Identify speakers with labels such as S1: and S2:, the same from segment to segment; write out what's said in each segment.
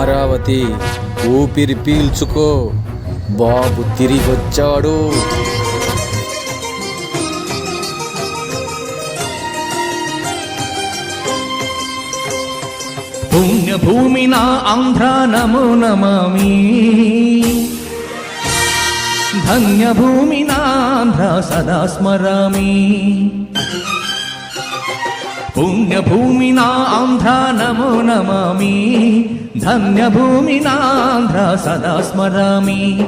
S1: అమరావతి. ఊపిరి పీల్చుకో. బాబు తిరిగొచ్చాడు.
S2: పుణ్యభూమి నా ఆంధ్ర నమో నమామి. ధన్యభూమి నాంధ్ర సదా స్మరామి. పుణ్యభూమి నా ఆంధ్ర నమో నమామి. ధన్యభూమి నా ఆంధ్ర సదా స్మరామి.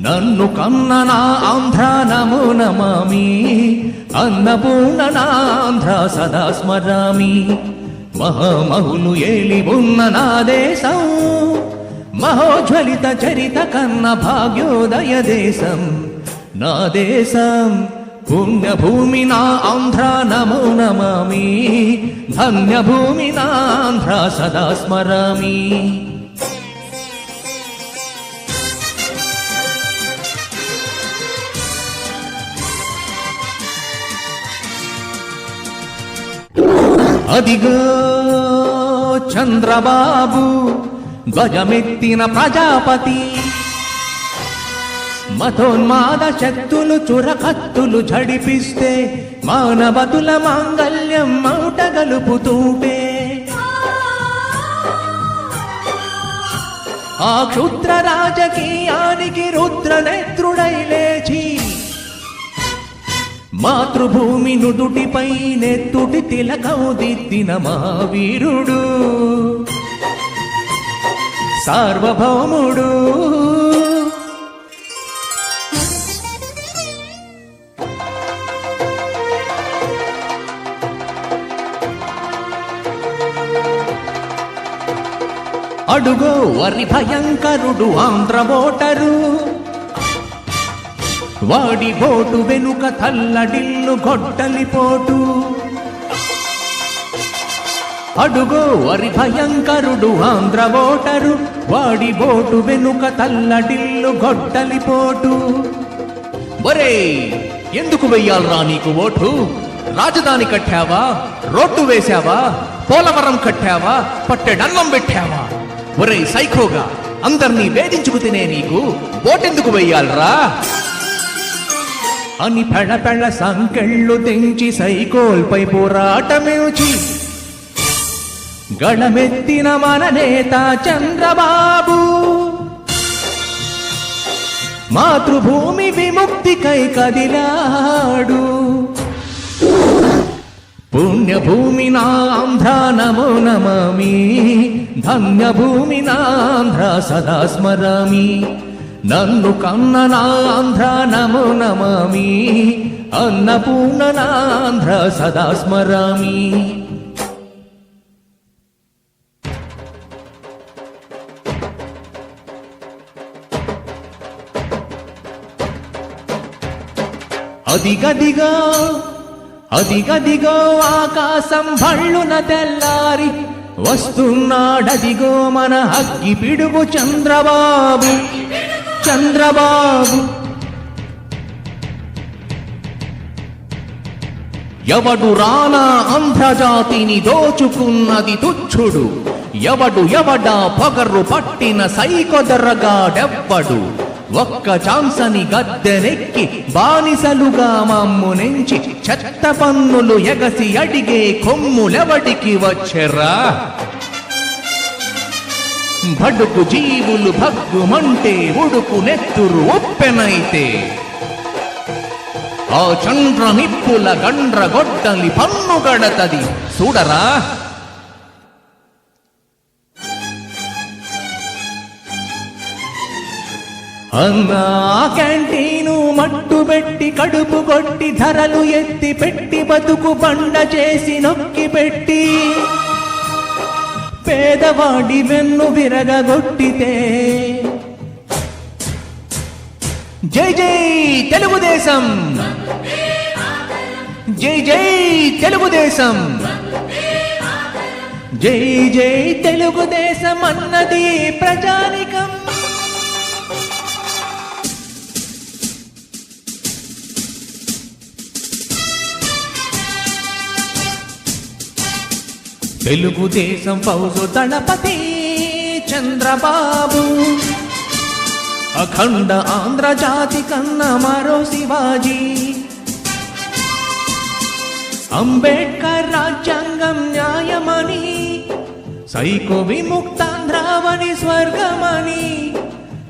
S2: నన్ను కన్న నా ఆంధ్ర నమో నమామి. అన్నపూర్ణ నా ఆంధ్ర సదా స్మరామి. మహామహులు ఏలి ఉన్న నా దేశం. మహోజ్వలిత చరిత కన్న భాగ్యోదయ దేశం. నా దేశం. పుణ్యభూమి నా ఆంధ్ర నమో నమామి. ధన్యభూమి నాంధ్ర సదా స్మరామి. అదిగో చంద్రబాబు ధ్వజమెత్తిన ప్రజాపతి. మతోన్మాద శక్తులు చురకత్తులు ఝడిపిస్తే మానవతుల మాంగల్యం మౌట గలుపుతూటే. ఆ క్షుద్ర రాజకీయానికి రుద్ర నేత్రుడై లేచి మాతృభూమి నుదుటిపై నెత్తుటి తిలకం దిద్దిన మహావీరుడు సార్వభౌముడు. అడుగో వరి భయంకరుడు ఆంధ్ర ఓటరు. వాడి బోటు వెనుక తల్లడిల్లు గొడ్డలిపోటు అడుగో వరి భయంకరుడు ఆంధ్ర ఓటరు. వాడి బోటు వెనుక తల్లడిల్లు గొడ్డలిపోటు ఒరే ఎందుకు వెయ్యాలరా నీకు ఓటు? రాజధాని కట్టావా? రోడ్డు వేశావా? పోలవరం కట్టావా? పట్టెడన్నం పెట్టావా? ఒరే సైకోగా అందర్నీ వేధించుకు తినే నీకు ఓటెందుకు వెయ్యాలరా? అని పెళ పెళ సంకెళ్ళు తెంచి సైకోల్పై పోరాటమించి గళమెత్తిన మన నేత చంద్రబాబు. మాతృభూమి విముక్తికై కదిలాడు. పుణ్యభూమి నాంధ్ర నమో నమీ ధన్యభూమి నాంధ్ర సదా స్మరామి. నన్ను కన్న నాంధ్ర నమో నమామి. అన్నపూర్ణ నాంధ్ర సదా స్మరామి. అదిగదిగో అదిగదిగో ఆకాశం భళ్ళున తెల్లారి వస్తున్నాడదిగో మన అగ్గి పిడుగు చంద్రబాబు. చంద్రబాబు. ఎవడు రానా అంధ్రజాతిని దోచుకున్నది తుచ్చుడు. ఎవడు ఎవడా పొగరు పట్టిన సైకొదరగాడెవ్వడు ఒక్క చాంసని గద్దెనెక్కి బానిసలుగా మమ్ము నుంచి చెత్త పన్నులు ఎగసి అడిగే కొమ్ములెవడికి వచ్చెర్రా? బడుకు జీవులు భగ్గుమంటే ఉడుకు నెత్తురు ఒప్పెనైతే. ఆ చంద్రమిప్పుల నిప్పుల గండ్ర పన్ను గడతది. చూడరా? అన్నా క్యాంటీను మట్టు పెట్టి కడుపు కొట్టి ధరలు ఎత్తి పెట్టి బతుకు బండ చేసి నొక్కి పెట్టి పేదవాడి వెన్ను విరగగొట్టితే జై జై తెలుగుదేశం. జై జై తెలుగుదేశం. జై జై తెలుగుదేశం అన్నది ప్రజానికం. తెలుగుదేశం ఫౌజు దళపతి చంద్రబాబు. అఖండ ఆంధ్ర జాతి కన్న మరో శివాజీ. అంబేడ్కర్ రాజ్యాంగం న్యాయమని సైకో విముక్తాంధ్రావని స్వర్గమని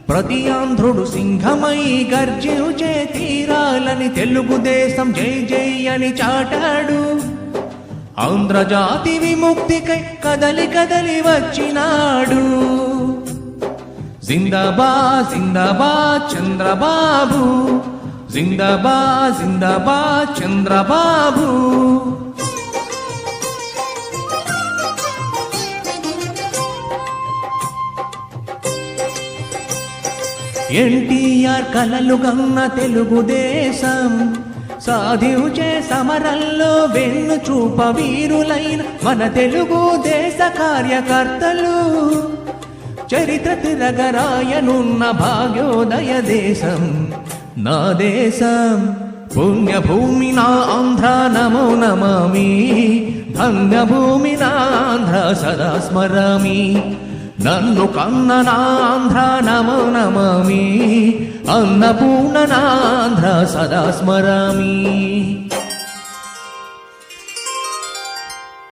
S2: ప్రతి ఆంధ్రుడు సింహమై గర్జించే తీరాలని తెలుగుదేశం జై జై అని చాటాడు. ఆంధ్రజాతి విముక్తికై కదలి కదలి వచ్చినాడు. జిందాబా జిందాబా చంద్రబాబు. జిందాబా జిందాబా చంద్రబాబు. ఎన్టీఆర్ కలలు గన్న తెలుగుదేశం. సాధించే సమరంలో వెన్ను చూప వీరులైన మన తెలుగు దేశ కార్యకర్తలు. చరిత్ర తిరగరాయనున్న భాగ్యోదయ దేశం నా దేశం. పుణ్యభూమి నా ఆంధ్ర నమో నమామి. ధన్యభూమి నా ఆంధ్ర సదా స్మరామి. నన్ను కన్న నాంధ్ర నమో నమామి అన్నపూర్ణ నాంధ్ర సదా స్మరామి.